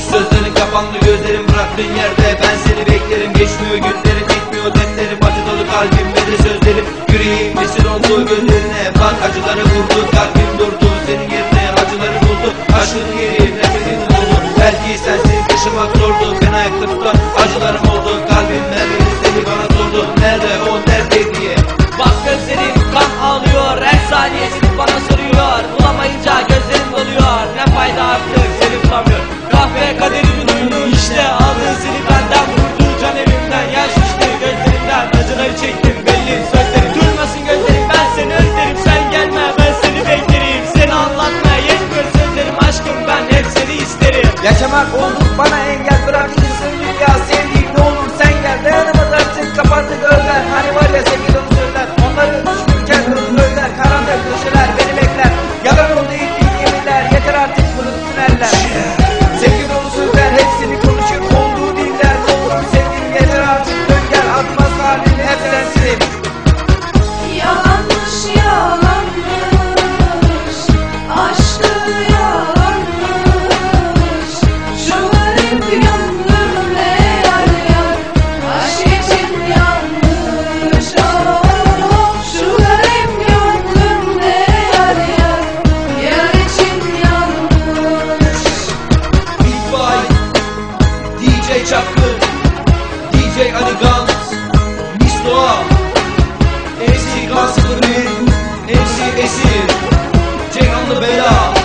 Açılmış sözlerin kapandı gözlerim bıraktığın yerde. Ben seni beklerim geçmiyor günlerim bitmiyor defterim Acı dolu kalbimde de sözlerim. Yüreğim esir oldu gözlerine bak acıları vurdu Kalbim durdu senin yerine. Acıları buldu Aşkın yeri nefretin dolu Belki sensiz yaşamak zordu Ben ayakta tutan acılarım oldu. Kalbim nerede seni bana sordu. Nerede o nerede diye Bak gözlerim kan ağlıyor Her saniyesini bana soruyor. Bulamayınca gözlerim doluyor Ne fayda artık seni bulamıyorum Yaşamak DJ Ali Gans Miss Doğa MC Gans 01 MC Esir Ceyhanlı Bela